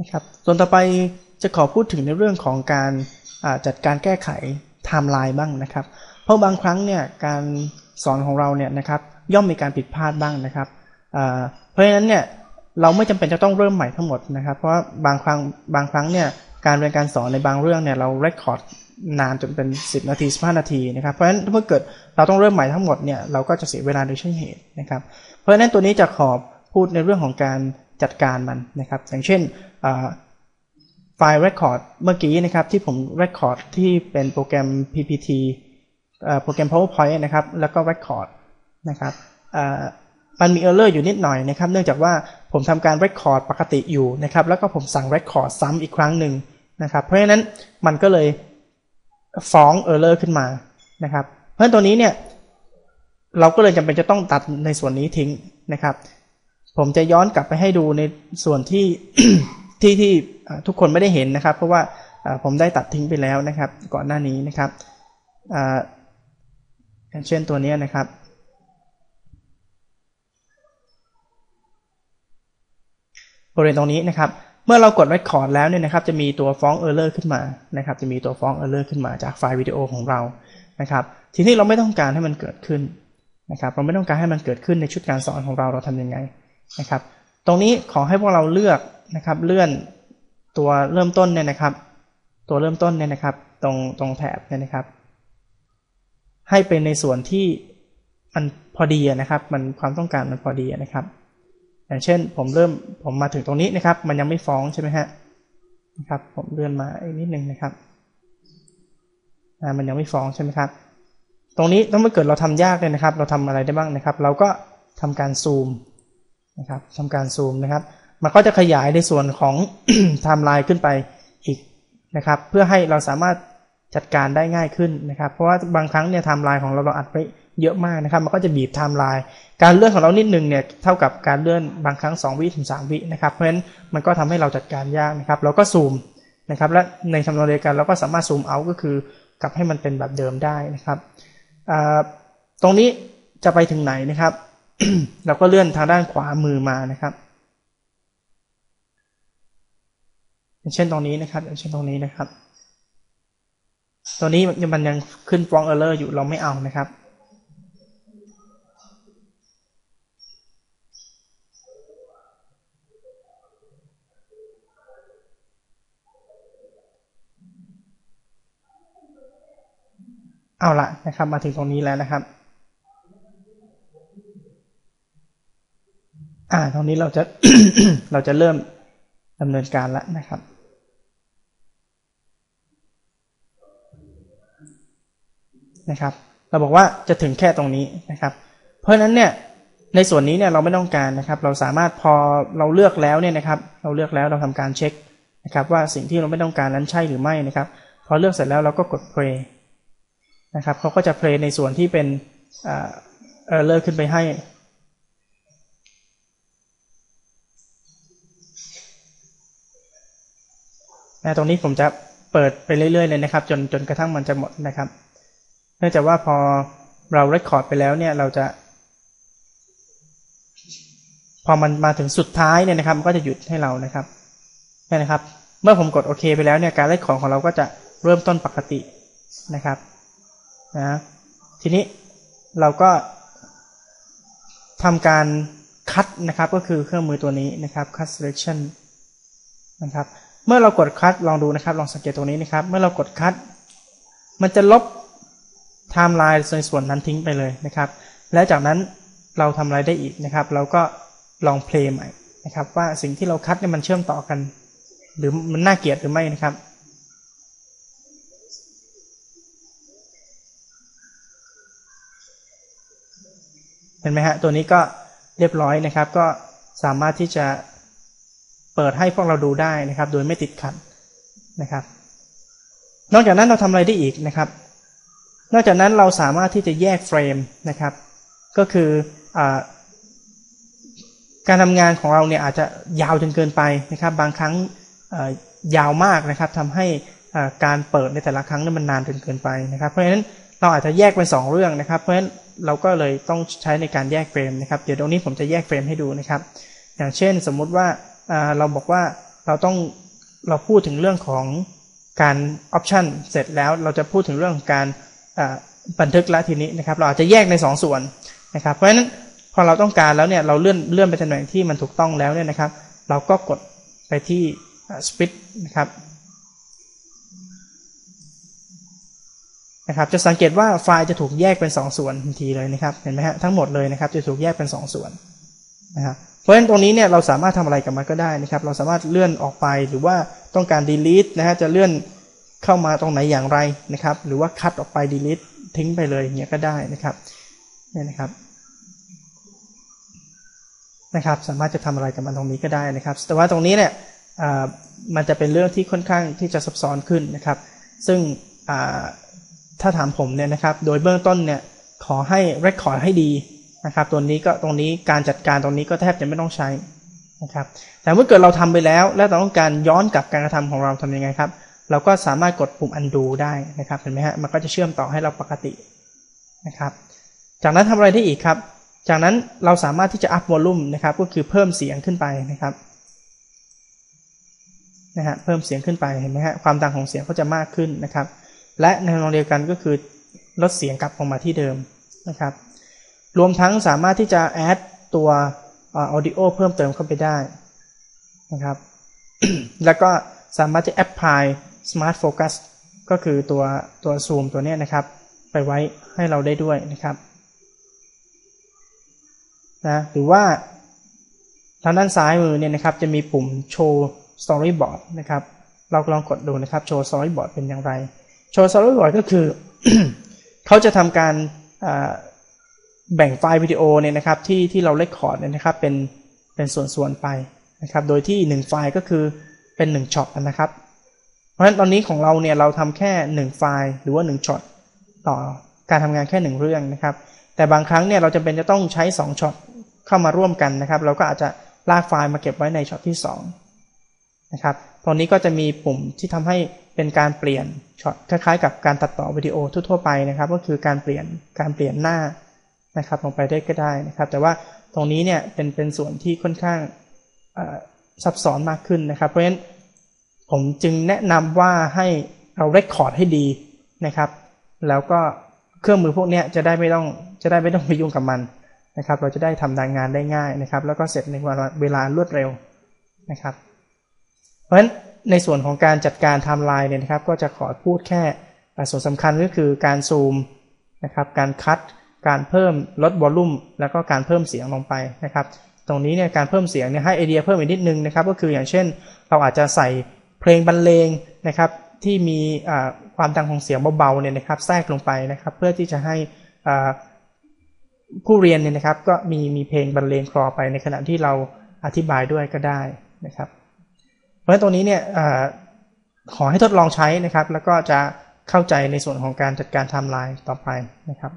นะครับส่วนต่อไปจะขอพูดถึงในเรื่องของการจัดการแก้ไขไทม์ไลน์บ้างนะครับ เพราะบางครั้งเนี่ยการสอนของเราเนี่ยนะครับย่อมมีการผิดพลาดบ้างนะครับเพราะฉะนั้นเนี่ยเราไม่จำเป็นจะต้องเริ่มใหม่ทั้งหมดนะครับ เพราะบางครั้งบางครั้งเนี่ยการเรียนการสอนในบางเรื่องเนี่ยเราเรคคอร์ดนานจนเป็น 10 นาที 15 นาทีนะครับเพราะฉะนั้นเมื่อเกิดเราต้องเริ่มใหม่ทั้งหมดเนี่ยเราก็จะเสียเวลาโดยใช่เหตุนะครับ เพราะฉะนั้นตัวนี้จะขอพูดในเรื่องของการ จัดการมันนะครับ อย่างเช่นไฟล์ Record เมื่อกี้นะครับที่ผม Record ที่เป็นโปรแกรม PPT โปรแกรม PowerPoint นะครับ แล้วก็ Record นะครับมันมี error อยู่นิดหน่อยนะครับ เนื่องจากว่าผมทำการ Record ปกติอยู่นะครับ แล้วก็ผมสั่ง Record ซ้ำอีกครั้งหนึ่งนะครับ เพราะฉะนั้นมันก็เลยฟ้อง error ขึ้นมานะครับ เพราะฉะนั้นตัวนี้เนี่ยเราก็เลยจำเป็นจะต้องตัดในส่วนนี้ทิ้งนะครับ ผมจะย้อนกลับไปให้ดูในส่วนที่ที่ที่ทุกคนไม่ได้เห็นนะครับ เพราะว่าผมได้ตัดทิ้งไปแล้วนะครับ ก่อนหน้านี้นะครับอย่างเช่นตัวนี้นะครับบริเวณตรงนี้นะครับ เมื่อเรากด record แล้วเนี่ยนะครับ จะมีตัวฟ้อง error ขึ้นมานะครับ จะมีตัวฟ้อง error ขึ้นมาจากไฟล์วิดีโอของเรานะครับ ทีนี้เราไม่ต้องการให้มันเกิดขึ้นนะครับ เราไม่ต้องการให้มันเกิดขึ้นในชุดการสอนของเราเราทำยังไง นะครับ ตรงนี้ขอให้พวกเราเลือกนะครับ เลื่อนตัวเริ่มต้นเนี่ยนะครับ ตัวเริ่มต้นเนี่ยนะครับ ตรงตรงแถบเนี่ยนะครับ ให้เป็นในส่วนที่มันพอดีนะครับ มันความต้องการมันพอดีนะครับ อย่างเช่นผมเริ่มผมมาถึงตรงนี้นะครับ มันยังไม่ฟ้องใช่ไหมฮะนะครับ ผมเลื่อนมาอีกนิดนึงนะครับมันยังไม่ฟ้องใช่ไหมครับ ตรงนี้ต้องมื่เกิดเราทำยากเลยนะครับ เราทำอะไรได้บ้างนะครับ เราก็ทำการซูม นะครับทำการซูมนะครับ มันก็จะขยายในส่วนของไทม์ไลน์ขึ้นไปอีกนะครับ เพื่อให้เราสามารถจัดการได้ง่ายขึ้นนะครับ เพราะว่าบางครั้งเนี่ยไทม์ไลน์ของเราเราอัดไปเยอะมากนะครับ มันก็จะบีบไทม์ไลน์ การเลื่อนของเรานิดนึงเนี่ยเท่ากับการเลื่อนบางครั้ง 2 วิถึง 3 วินะครับ เพราะฉะนั้นมันก็ทำให้เราจัดการยากนะครับ เราก็ซูมนะครับ และในทำนองเดียวกันเราก็สามารถซูมเอาก็คือกลับให้มันเป็นแบบเดิมได้นะครับ ตรงนี้จะไปถึงไหนนะครับ เราก็เลื่อนทางด้านขวามือมานะครับอย่างเช่นตรงนี้นะครับอย่างเช่นตรงนี้นะครับ ตัวนี้มันยังขึ้นฟองเออร์เลอร์อยู่เราไม่เอานะครับ เอาละนะครับ มาถึงตรงนี้แล้วนะครับ อ่าตรงนี้เราจะเราจะเริ่มดำเนินการแล้วนะครับ นะครับ เราบอกว่าจะถึงแค่ตรงนี้นะครับ เพราะฉะนั้นเนี่ยในส่วนนี้เนี่ยเราไม่ต้องการนะครับ เราสามารถพอเราเลือกแล้วเนี่ยนะครับ เราเลือกแล้วเราทำการเช็คนะครับว่าสิ่งที่เราไม่ต้องการนั้นใช่หรือไม่นะครับ พอเลือกเสร็จแล้วเราก็กด play นะครับเขาก็จะเพลย์ในส่วนที่เป็นเออเลอร์ขึ้นไปให้ นะตรงนี้ผมจะเปิดไปเรื่อยๆเลยนะครับ จนจนกระทั่งมันจะหมดนะครับ เนื่องจากว่าพอเราเรคคอร์ดไปแล้วเนี่ยเราจะ พอมันมาถึงสุดท้ายเนี่ยนะครับมันก็จะหยุดให้เรานะครับนี่นะครับ เมื่อผมกดโอเคไปแล้วเนี่ยการเรคคอร์ดของเราก็จะเริ่มต้นปกตินะครับนะทีนี้เราก็ทำการคัดนะครับก็คือเครื่องมือตัวนี้นะครับ cut selection นะครับ เมื่อเรากดคัดลองดูนะครับ ลองสังเกตตรงนี้นะครับ เมื่อเรากดคัด มันจะลบไทม์ไลน์ในส่วนนั้นทิ้งไปเลยนะครับ และจากนั้นเราทำอะไรได้อีกนะครับ เราก็ลองเพลย์ใหม่นะครับว่าสิ่งที่เราคัดเนี่ยมันเชื่อมต่อกัน หรือมันน่าเกลียดหรือไม่นะครับเห็นไหมฮะตัวนี้ก็เรียบร้อยนะครับ ก็สามารถที่จะ เปิดให้พวกเราดูได้นะครับ โดยไม่ติดขัดนะครับ นอกจากนั้นเราทำอะไรได้อีกนะครับ นอกจากนั้นเราสามารถที่จะแยกเฟรมนะครับ ก็คืออการทำงานของเราเนี่ยอาจจะยาวจนเกินไปนะครับ บางครั้งยาวมากนะครับทำให้การเปิดในแต่ละครั้งนั้นมันนานจนเกินไปนะครับ เพราะฉะนั้นเราอาจจะแยกเป็น 2 เรื่องนะครับ เพราะฉะนั้นเราก็เลยต้องใช้ในการแยกเฟรมนะครับ เดี๋ยวตรงนี้ผมจะแยกเฟรมให้ดูนะครับ อย่างเช่นสมมุติว่า เราบอกว่าเราต้องเราพูดถึงเรื่องของการออปชันเสร็จแล้วเราจะพูดถึงเรื่องของการบันทึกละทีนี้นะครับ เราอาจจะแยกใน 2ส่วนนะครับเพราะฉะนั้นพอเราต้องการแล้วเนี่ยเราเลื่อนเลื่อนไปตำแหน่งที่มันถูกต้องแล้วเนี่ยนะครับ เราก็กดไปที่สปิ t นะครับนะครับจะสังเกตว่าไฟล์จะถูกแยกเป็น 2 ส่วนทันทีเลยนะครับเห็นไหมฮะทั้งหมดเลยนะครับจะถูกแยกเป็น 2 ส่วนนะครับ เพราะฉะนั้นตรงนี้เนี่ยเราสามารถทำอะไรกับมันก็ได้นะครับ เราสามารถเลื่อนออกไปหรือว่าต้องการ delete นะฮะจะเลื่อนเข้ามาตรงไหนอย่างไรนะครับ หรือว่าคัดออกไป delete ทิ้งไปเลยอย่างเงี้ยก็ได้นะครับเนี่ยนะครับนะครับ สามารถจะทำอะไรกับมันตรงนี้ก็ได้นะครับ แต่ว่าตรงนี้เนี่ยมันจะเป็นเรื่องที่ค่อนข้างที่จะซับซ้อนขึ้นนะครับ ซึ่งถ้าถามผมเนี่ยนะครับ โดยเบื้องต้นเนี่ยขอให้ record ให้ดี นะครับ ตัวนี้ก็ตรงนี้การจัดการตรงนี้ก็แทบจะไม่ต้องใช้นะครับ แต่เมื่อเกิดเราทำไปแล้ว และเราต้องการย้อนกลับการกระทำของเราทํำยังไงครับ เราก็สามารถกดปุ่ม undo ได้นะครับเห็นไหมฮะมันก็จะเชื่อมต่อให้เราปกตินะครับ จากนั้นทำอะไรได้อีกครับ จากนั้นเราสามารถที่จะ up volume นะครับก็คือเพิ่มเสียงขึ้นไปนะครับนะฮะเพิ่มเสียงขึ้นไปเห็นไหมฮะความดังของเสียงก็จะมากขึ้นนะครับ และในทางเดียวกันก็คือลดเสียงกลับออกมาที่เดิมนะครับ รวมทั้งสามารถที่จะแอดตัวออดิโอเพิ่มเติมเข้าไปได้นะครับ แล้วก็สามารถจะแอปพลาย Smart Focus ก็คือตัวตัวซูมตัวนี้นะครับ ไปไว้ให้เราได้ด้วยนะครับนะหรือว่าทางด้านซ้ายมือเนี่ยนะครับจะมีปุ่มโชว์ Storyboard นะครับ เราลองกดดูนะครับโชว์ Storyboard เป็นอย่างไร โชว์ Storyboard ก็คือ เขาจะทำการ แบ่งไฟล์วิดีโอเนี่ยนะครับที่ที่เราเลคคอร์ดเนี่ยนะครับเป็นเป็นส่วนๆไปนะครับโดยที่ 1 ไฟล์ก็คือเป็น1ช็อตนะครับ เพราะฉะนั้นตอนนี้ของเราเนี่ยเราทำแค่ 1 ไฟล์หรือว่า1ช็อตต่อการทำงานแค่ 1 เรื่องนะครับ แต่บางครั้งเนี่ยเราจะเป็นจะต้องใช้2ช็อตเข้ามาร่วมกันนะครับ เราก็อาจจะลากไฟล์มาเก็บไว้ในช็อตที่2นะครับตอนนี้ก็จะมีปุ่มที่ทำให้เป็นการเปลี่ยนช็อตคล้ายๆ กับการตัดต่อวิดีโอทั่วๆไปนะครับ ก็คือการเปลี่ยนการเปลี่ยนหน้า นะครับลงไปได้ก็ได้นะครับ แต่ว่าตรงนี้เนี่ยเป็นเป็นส่วนที่ค่อนข้างซับซ้อนมากขึ้นนะครับ เพราะฉะนั้นผมจึงแนะนำว่าให้เราเรคคอร์ดให้ดีนะครับ แล้วก็เครื่องมือพวกนี้จะได้ไม่ต้องจะได้ไม่ต้องไปยุ่งกับมันนะครับ เราจะได้ทำงานได้ง่ายนะครับ แล้วก็เสร็จในเวลารวดเร็วนะครับ เพราะฉะนั้นในส่วนของการจัดการไทม์ไลน์เนี่ยนะครับ ก็จะขอพูดแค่ส่วนสำคัญก็คือการซูมนะครับ การคัด การเพิ่มลดวอลลุ่มแล้วก็การเพิ่มเสียงลงไปนะครับ ตรงนี้เนี่ยการเพิ่มเสียงเนี่ยให้ไอเดียเพิ่มอีกนิดนึงนะครับ ก็คืออย่างเช่น เราอาจจะใส่เพลงบรรเลงนะครับ ที่มีความดังของเสียงเบาๆเนี่ยนะครับ แทรกลงไปนะครับ เพื่อที่จะให้ผู้เรียนเนี่ยนะครับ ก็มีมีเพลงบรรเลงคลอไปในขณะที่เราอธิบายด้วยก็ได้นะครับ เพราะฉะนั้นตรงนี้เนี่ยขอให้ทดลองใช้นะครับ แล้วก็จะเข้าใจในส่วนของการจัดการไทม์ไลน์ต่อไปนะครับ